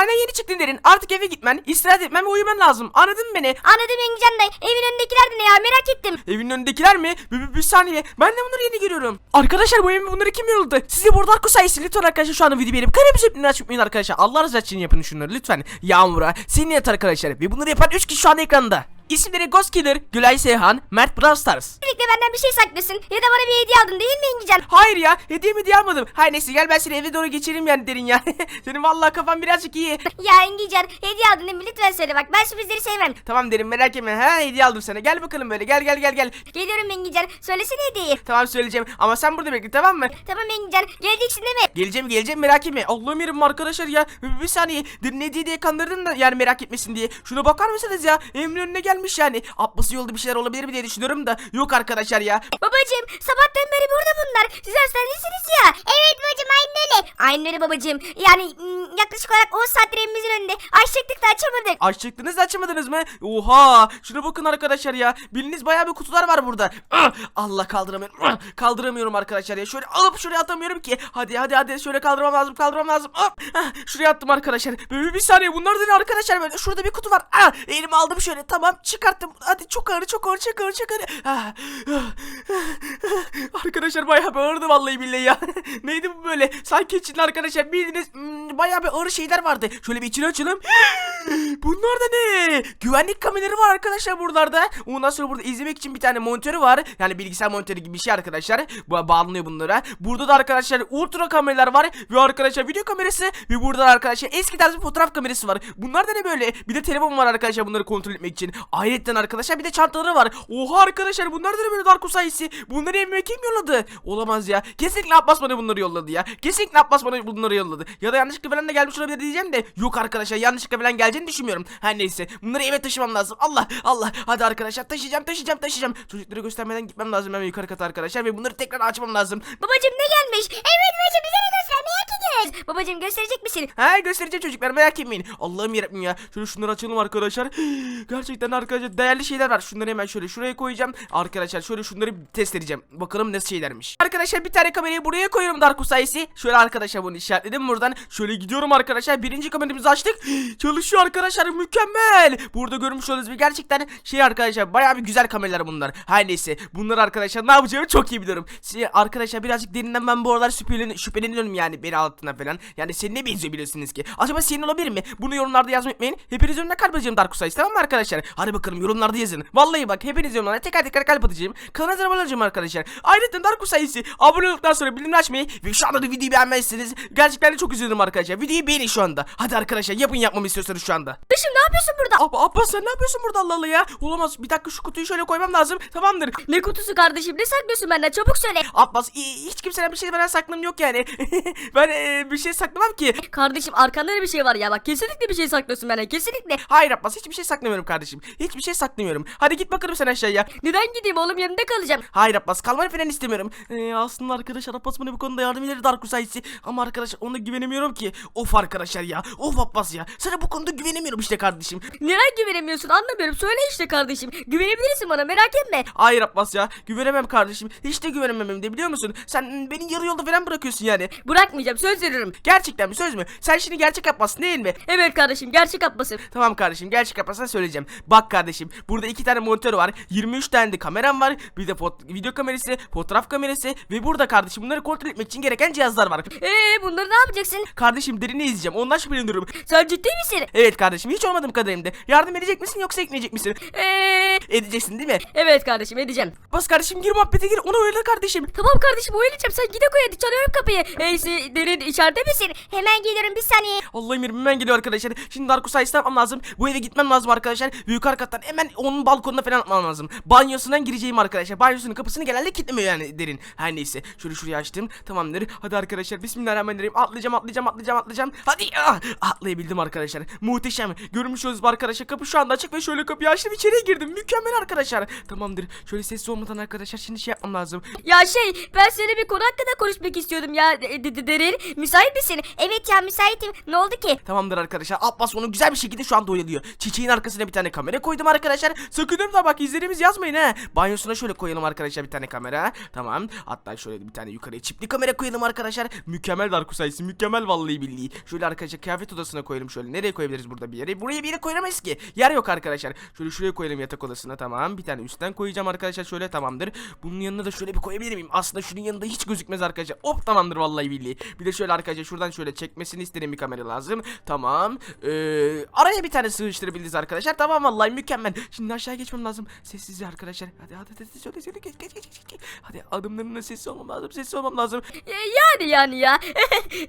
Bana yeni çıktın derin. Artık eve gitmen, istirahat etmen ve uyuman lazım. Anladın mı beni? Anladım Engincan dayı. Evin önündekiler de ne ya merak ettim. Evin önündekiler mi? Bir, bir, bir saniye. Ben de bunları yeni görüyorum. Arkadaşlar bu evin bunları kim yolladı? Size burada Arko sayesinde lütfen arkadaşlar şu anda videoyu beğenip kanalımızı hepini açmayın arkadaşlar. Allah rızası için yapın şunları lütfen. Yağmur'a, Sinnet arkadaşlar. Ve bunları yapan 3 kişi şu anda ekranda. İsimleri Ghost Killer, Gülay Seyhan, Mert Brawl Stars. Birlikte benden bir şey saklıyorsun ya da bana bir hediye aldın değil mi Engincan? Hayır ya hediye mi diye almadım. Hayır neyse gel ben seni eve doğru geçireyim yani derin ya. Senin vallahi kafan birazcık iyi. Ya Engincan hediye aldın değil mi? Lütfen söyle bak ben sürprizleri sevmem. Tamam derin merak etme. Ha hediye aldım sana. Gel bakalım böyle. Gel gel gel gel. Geliyorum Engincan. Söylesene hediyeyi. Tamam söyleyeceğim ama sen burada bekle tamam mı? Tamam Engincan. Geleceksin değil mi? Geleceğim geleceğim merak etme. Allah'ım yerim arkadaşlar ya. Bir, saniye. Derin hediye diye kandırdın da yani merak etmesin diye. Şuna bakar mısınız ya? Evimin önüne gelmiş yani. Abbası yolda bir şeyler olabilir mi diye düşünüyorum da. Yok arkadaşlar ya. Babacım sabahtan beri burada bunlar. Siz hastanesiniz ya. Evet babacım aynen öyle. Aynen öyle babacım. Yani mm, yaklaşık olarak 10 saattir evimizin önünde. Açtık da açamadık. Aç çıktınız da açamadınız mı? Oha! Şuna bakın arkadaşlar ya. Bildiğiniz bayağı bir kutular var burada. Ah! Allah kaldıramıyorum. Ah! Kaldıramıyorum arkadaşlar ya. Şöyle alıp şuraya atamıyorum ki. Hadi hadi hadi şöyle kaldırmam lazım. Kaldırmam lazım. Ah! Ah! Şuraya attım arkadaşlar. Bir, bir saniye bunlar da ne arkadaşlar böyle. Şurada bir kutu var. Elime aldım şöyle. Tamam çıkarttım. Hadi çok ağır çok ağır çok ağır çok ağır. Arkadaşlar bayağı bir ağırdı vallahi billahi ya. Neydi bu böyle? Sanki içinde arkadaşlar bildiğiniz hmm, bayağı ağır şeyler vardı. Şöyle bir içini açalım. Bunlar da ne? Güvenlik kameraları var arkadaşlar buralarda. Ondan sonra burada izlemek için bir tane monitörü var. Yani bilgisayar monitörü gibi bir şey arkadaşlar. Bu bağlanıyor bunlara. Burada da arkadaşlar ultra kameralar var. Ve arkadaşlar video kamerası. Ve burada da arkadaşlar eski tarz bir fotoğraf kamerası var. Bunlar da ne böyle? Bir de telefon var arkadaşlar bunları kontrol etmek için. Ayrıca arkadaşlar bir de çantaları var. Oha arkadaşlar bunlar da ne böyle Darko sayısı? Bunları evime kim yolladı? Olamaz ya. Kesinlikle Abbas bana bunları yolladı ya. Kesinlikle Abbas bana bunları yolladı. Ya da yanlışlıkla falan da gelmiş olabilir diyeceğim de. Yok arkadaşlar yanlışlıkla falan geleceğini düşünmüyorum. Her neyse. Bunları eve taşımam lazım. Allah Allah. Hadi arkadaşlar taşıyacağım taşıyacağım taşıyacağım. Çocuklara göstermeden gitmem lazım hemen yukarı kata arkadaşlar. Ve bunları tekrar açmam lazım. Babacım ne gelmiş? Evet babacım bize ediyoruz. Babacım gösterecek misin? Ha göstereceğim çocuklar merak etmeyin. Allah'ım yarabbim ya. Şöyle şunları açalım arkadaşlar. Gerçekten arkadaşlar değerli şeyler var. Şunları hemen şöyle şuraya koyacağım. Arkadaşlar şöyle şunları test edeceğim. Bakalım nasıl şeylermiş. Arkadaşlar bir tane kamerayı buraya koyuyorum Darko sayesi. Şöyle arkadaşlar bunu işaretledim buradan. Şöyle gidiyorum arkadaşlar. Birinci kameramızı açtık. Çalışıyor arkadaşlar mükemmel. Burada görmüş olduğunuz gibi gerçekten şey arkadaşlar bayağı bir güzel kameralar bunlar. Her neyse bunlar arkadaşlar ne yapacağımı çok iyi biliyorum. Arkadaşlar birazcık derinden ben bu aralar şüphelen şüpheleniyorum yani beni altına falan. Yani senin ne benziyor biliyorsunuz ki. Acaba senin olabilir mi? Bunu yorumlarda yazmayı unutmayın. Hepiniz önüne kalp atacağım Dark Souls tamam mı arkadaşlar? Hadi bakalım yorumlarda yazın. Vallahi bak hepiniz yorumlara teker teker kalp atacağım. Kanala abone olacağım arkadaşlar. Ayrıca Dark Souls abone olduktan sonra bildirim açmayı ve şu anda da videoyu beğenmezseniz gerçekten de çok üzülürüm arkadaşlar. Videoyu beğenin şu anda. Hadi arkadaşlar yapın yapmamı istiyorsanız şu anda. Dışım ne yapıyorsun burada? Ab Abbas sen ne yapıyorsun burada Allah Allah ya? Olamaz bir dakika şu kutuyu şöyle koymam lazım. Tamamdır. Ne kutusu kardeşim ne saklıyorsun benden çabuk söyle. Abbas hiç kimseden bir şey bana saklım yok yani. ben e, bir şey saklamam ki. Kardeşim arkanda da bir şey var ya bak kesinlikle bir şey saklıyorsun benden kesinlikle. Hayır Abbas hiçbir şey saklamıyorum kardeşim. Hiçbir şey saklamıyorum. Hadi git bakalım sen aşağıya. Neden gideyim oğlum yanında kalacağım. Hayır Abbas kalmanı falan istemiyorum. Ee, aslında arkadaşlar Abbas bana bu konuda yardım eder Dark sayısı. Ama arkadaşlar ona güvenemiyorum ki. Of arkadaşlar ya. Of Abbas ya. Sana bu konuda güvenemiyorum işte kardeşim. Neden güvenemiyorsun anlamıyorum söyle işte kardeşim. Güvenebilirsin bana merak etme. Hayır Abbas ya. Güvenemem kardeşim. Hiç de güvenemem hem de biliyor musun? Sen beni yarı yolda falan bırakıyorsun yani. Bırakmayacağım söz veriyorum. Gerçekten mi söz mü? Sen şimdi gerçek Abbas değil mi? Evet kardeşim gerçek Abbas'ım. Tamam kardeşim gerçek Abbas'a söyleyeceğim. Bak kardeşim burada iki tane monitör var. 23 tane de kameram var. Bir de fot- video kamerası, fotoğraf kamerası ve burada kardeşim bunları kontrol etmek için gereken cihazlar var. Eee Ee, bunları ne yapacaksın? Kardeşim derini izleyeceğim. Ondan şüpheleniyorum. Sen ciddi misin? Evet kardeşim hiç olmadığım kadarıyla. Yardım edecek misin yoksa ekmeyecek misin? Eee Edeceksin değil mi? Evet kardeşim edeceğim. Bas kardeşim gir muhabbete gir. Onu öyle kardeşim. Tamam kardeşim oyalayacağım sen gide koy hadi çalıyorum kapıyı. Eysi derin içeride misin? Hemen geliyorum bir saniye. Allah'ım yerim hemen geliyor arkadaşlar. Şimdi Darko sayısı yapmam lazım. Bu eve gitmem lazım arkadaşlar. Büyük arkattan hemen onun balkonuna falan atmam lazım. Banyosundan gireceğim arkadaşlar. Banyosunun kapısını genelde kilitlemiyor yani derin. Her neyse. Şöyle şuraya açtım. Tamamdır. Hadi arkadaşlar. Bismillahirrahmanirrahim. Atlayacağım atlayacağım atlayacağım atlayacağım. Hadi. Ah! Atlayabildim arkadaşlar. Muhteşem. Görmüş olduğunuz arkadaşlar. Kapı şu anda açık ve şöyle kapıyı açtım. içeriye girdim. Mükemmel arkadaşlar. Tamamdır. Şöyle sessiz olmadan arkadaşlar. Şimdi şey yapmam lazım. Ya şey ben seninle bir konu hakkında konuşmak istiyordum ya de- de- de- derin. Müsait misin? Evet ya müsaitim. Ne oldu ki? Tamamdır arkadaşlar. Abbas onu güzel bir şekilde şu an doyalıyor. Çiçeğin arkasına bir tane kamera koydum arkadaşlar. Sakın da bak izlerimiz yazmayın ha. Banyosuna şöyle koyalım arkadaşlar bir tane kamera. Tamam. Hatta şöyle bir tane yukarıya çipli kamera koyalım arkadaşlar. Mükemmel Darko sayısı. Mükemmel vallahi billahi. Şöyle arkadaşlar kıyafet odasına koyalım şöyle. Nereye koyabiliriz burada bir yere? Buraya bir yere koyamayız ki. Yer yok arkadaşlar. Şöyle şuraya koyalım yatak odasına tamam. Bir tane üstten koyacağım arkadaşlar şöyle tamamdır. Bunun yanına da şöyle bir koyabilir miyim? Aslında şunun yanında hiç gözükmez arkadaşlar. Hop tamamdır vallahi billahi. Bir de şöyle arkadaşlar şuradan şöyle çekmesini istedim bir kamera lazım. Tamam. Ee, araya bir tane sığıştırabiliriz arkadaşlar. Tamam vallahi mükemmel. Şimdi aşağı geçmem lazım. Sessizce arkadaşlar. Hadi hadi hadi söyle söyle geç geç geç geç. Hadi adımlarımla sessiz olmam lazım. Sessiz olmam lazım. E, Yani yani ya.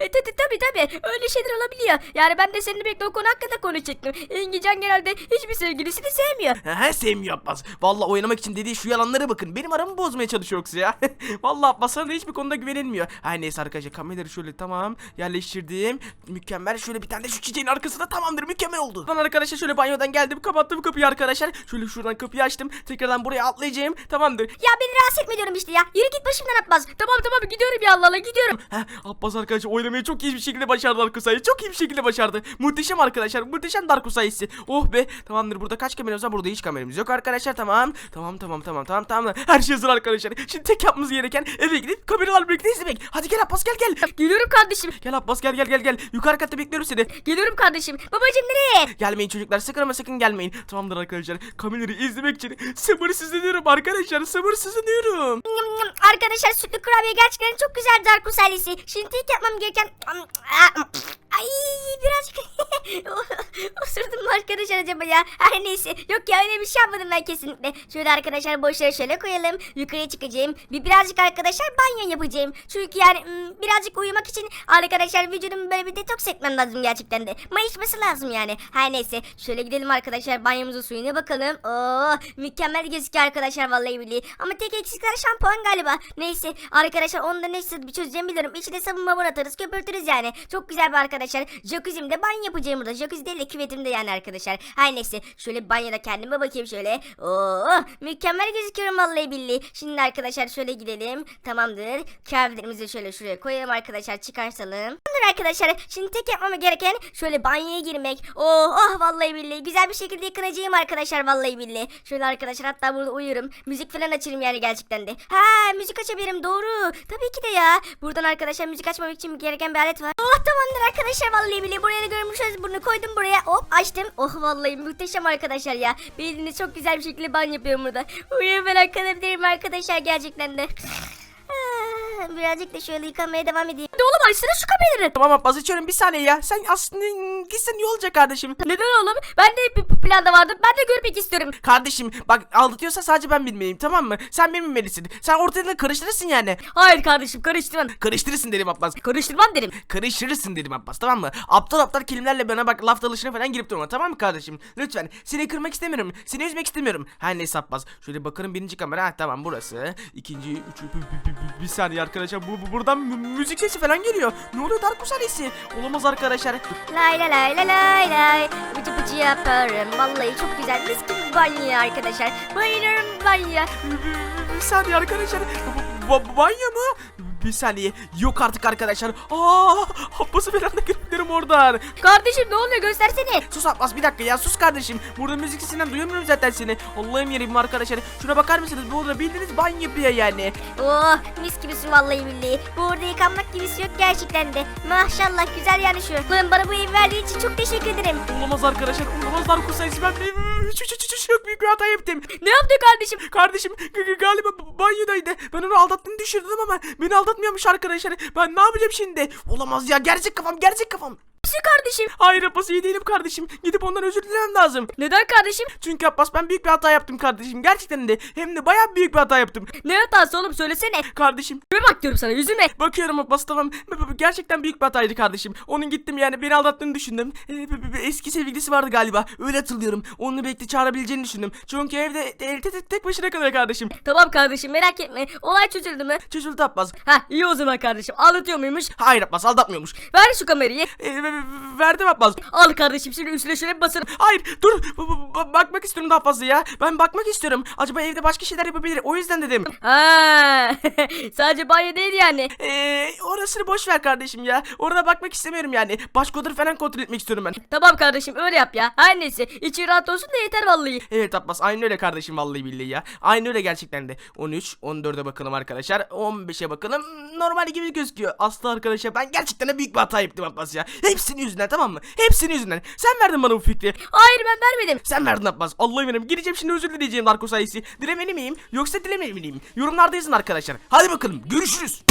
E, tabii tabii tabii. Öyle şeyler olabiliyor. Yani ben de seninle birlikte o konu hakkında konuşacaktım. İngilizcen genelde hiçbir sevgilisini sevmiyor. He sevmiyor Abbas. Vallahi oynamak için dediği şu yalanlara bakın. Benim aramı bozmaya çalışıyor yoksa ya. Vallahi Abbas sana da hiçbir konuda güvenilmiyor. Her neyse arkadaşlar kameraları şöyle tamam yerleştirdim. Mükemmel. Şöyle bir tane de şu çiçeğin arkasında tamamdır. Mükemmel oldu. Lan arkadaşlar şöyle banyodan geldim. Kapattım kapıyı arkadaşlar. Şöyle şuradan kapıyı açtım. Tekrardan buraya atlayacağım. Tamamdır. Ya beni rahatsız etme diyorum işte ya. Yürü git başımdan Abbas. Tamam tamam gidiyorum ya Allah Allah gidiyorum. Heh, Abbas arkadaşlar oynamayı çok iyi bir şekilde başardı Darko sayısı. Çok iyi bir şekilde başardı. Muhteşem arkadaşlar. Muhteşem Darko sayısı. Oh be. Tamamdır. Burada kaç kameramız var? Burada hiç kameramız yok arkadaşlar. Tamam. Tamam tamam tamam tamam tamam. Her şey hazır arkadaşlar. Şimdi tek yapmamız gereken eve gidip kameralar birlikte izlemek. Hadi gel Abbas gel gel. Geliyorum kardeşim. Gel Abbas gel gel gel gel. Yukarı katta bekliyorum seni. Geliyorum kardeşim. Babacım nereye? Gelmeyin çocuklar sakın ama sakın gelmeyin. Tamamdır arkadaşlar. Kameraları izlemek için sabırsızlanıyorum arkadaşlar. Sabırsızlanıyorum. Nyam nyam. Arkadaşlar sütlü kurabiye gerçekten çok güzel Darkus ailesi. Şimdi tek yapmam gereken... Ay birazcık osurdum mu arkadaşlar acaba ya? Her neyse yok ya öyle bir şey yapmadım ben kesinlikle. Şöyle arkadaşlar boşları şöyle koyalım. Yukarıya çıkacağım. Bir birazcık arkadaşlar banyo yapacağım. Çünkü yani birazcık uyumak için arkadaşlar vücudumu böyle bir detoks etmem lazım gerçekten de. Mayışması lazım yani. Her neyse şöyle gidelim arkadaşlar banyomuzun suyuna bakalım. Oo mükemmel gözüküyor arkadaşlar vallahi billahi. Ama tek eksikler şampuan galiba. Neyse arkadaşlar onu da nasıl bir çözeceğimi biliyorum. İçine sabun mabun atarız köpürtürüz yani. Çok güzel bir arkadaşlar. Jacuzzi'mde banyo yapacağım burada. Jacuzzi değil de küvetimde yani arkadaşlar. Her neyse şöyle banyoda kendime bakayım şöyle. Oo mükemmel gözüküyorum vallahi billahi. Şimdi arkadaşlar şöyle gidelim. Tamamdır. Kıyafetlerimizi şöyle şuraya koyalım arkadaşlar çıkartalım. Tamamdır arkadaşlar. Şimdi tek yapmam gereken şöyle banyoya girmek. Oh oh vallahi billahi. Güzel bir şekilde yıkanacağım arkadaşlar vallahi billahi. Şöyle arkadaşlar hatta burada uyurum. Müzik falan açarım yani gerçekten de. Ha müzik açabilirim doğru. Tabii ki de ya. Buradan arkadaşlar müzik açmamak için gereken bir alet var. Oh tamamdır arkadaşlar vallahi billahi. Buraya da görmüşsünüz bunu koydum buraya. Hop açtım. Oh vallahi muhteşem arkadaşlar ya. Bildiğiniz çok güzel bir şekilde banyo yapıyorum burada. Uyuyarak kalabilirim arkadaşlar gerçekten de. Birazcık da şöyle yıkamaya devam edeyim. Hadi oğlum açsana şu kameraları. Tamam Abbas açıyorum bir saniye ya. Sen aslında gitsen iyi olacak kardeşim. Neden oğlum? Ben de bir planda vardım. Ben de görmek istiyorum. Kardeşim bak aldatıyorsa sadece ben bilmeliyim tamam mı? Sen bilmemelisin. Sen ortalığı karıştırırsın yani. Hayır kardeşim karıştırmam. Karıştırırsın dedim Abbas. Karıştırmam derim. Karıştırırsın dedim Abbas tamam mı? Aptal aptal kelimelerle bana bak laf dalışına falan girip durma tamam mı kardeşim? Lütfen seni kırmak istemiyorum. Seni üzmek istemiyorum. Her neyse Abbas. Şöyle bakarım birinci kamera. Ha, tamam burası. İkinci, üçü, bir, bir, bir, bir saniye arkadaşlar. Bu, bu- buradan mü- müzik sesi falan geliyor. Ne oluyor Darkus Alesi? Olamaz arkadaşlar. Lay lay lay lay lay lay. Bıcı bıcı yaparım. Vallahi çok güzel. Mis gibi banyo arkadaşlar. Bayılırım banyo. Bir saniye arkadaşlar. Ba- banyo mu? Saniye. Yok artık arkadaşlar. Aa, Abbas'ı bir anda görebilirim oradan. Kardeşim ne oluyor göstersene. Sus Abbas bir dakika ya sus kardeşim. Burada müzik sesinden duyamıyorum zaten seni. Allah'ım yerim arkadaşlar. Şuna bakar mısınız? Burada bildiğiniz banyo yapıyor yani. Oh mis gibisin vallahi billahi. Burada yıkanmak gibisi yok gerçekten de. Maşallah güzel yani şu. Lan bana bu evi verdiği için çok teşekkür ederim. Olamaz arkadaşlar. Olamaz Darkus sayısı. Ben bir, çok, çok, çok, çok büyük bir hata yaptım. Ne yaptın kardeşim? Kardeşim galiba banyodaydı. Ben onu aldattığını düşündüm ama beni aldatmıyormuş arkadaşlar. Ben ne yapacağım şimdi? Olamaz ya. Gerçek kafam gerçek kafam. Hepsi kardeşim. Hayır Abbas iyi değilim kardeşim. Gidip ondan özür dilemem lazım. Neden kardeşim? Çünkü Abbas ben büyük bir hata yaptım kardeşim. Gerçekten de. Hem de bayağı büyük bir hata yaptım. Ne hatası oğlum söylesene. Kardeşim Bir bak diyorum sana yüzüme. Bakıyorum Abbas tamam. Gerçekten büyük bir hataydı kardeşim. Onun gittim yani beni aldattığını düşündüm. Ee, eski sevgilisi vardı galiba. Öyle hatırlıyorum. Onunla birlikte çağırabileceğini düşündüm. Çünkü evde te- tek başına kalıyor kardeşim. Tamam kardeşim merak etme. Olay çözüldü mü? Çözüldü Abbas. Ha iyi o zaman kardeşim. Anlatıyor muymuş? Hayır Abbas aldatmıyormuş. Ver şu kamerayı. Ee, verdim Abbas. Al kardeşim şimdi bir basarım. Hayır dur B- bakmak istiyorum daha fazla ya. Ben bakmak istiyorum. Acaba evde başka şeyler yapabilir. O yüzden dedim. Ha, sadece banyo değil yani. Eee orasını boş ver kardeşim ya. Orada bakmak istemiyorum yani. Başkodur falan kontrol etmek istiyorum ben. Tamam kardeşim öyle yap ya. Her neyse içi rahat olsun da yeter vallahi. Evet Abbas aynı öyle kardeşim vallahi billahi ya. Aynı öyle gerçekten de. 13, 14'e bakalım arkadaşlar. 15'e bakalım. Normal gibi gözüküyor. Aslı arkadaşlar ben gerçekten de büyük bir hata yaptım Abbas ya. Hepsinin yüzünden tamam mı? Hepsinin yüzünden. Sen verdin bana bu fikri. Hayır ben vermedim. Sen verdin Abbas. Allah'ım eminim. Gideceğim şimdi özür dileyeceğim Darko sayesi. Dilemeli miyim? Yoksa dilemeli miyim? Yorumlarda yazın arkadaşlar. Hadi bakalım. Görüşürüz.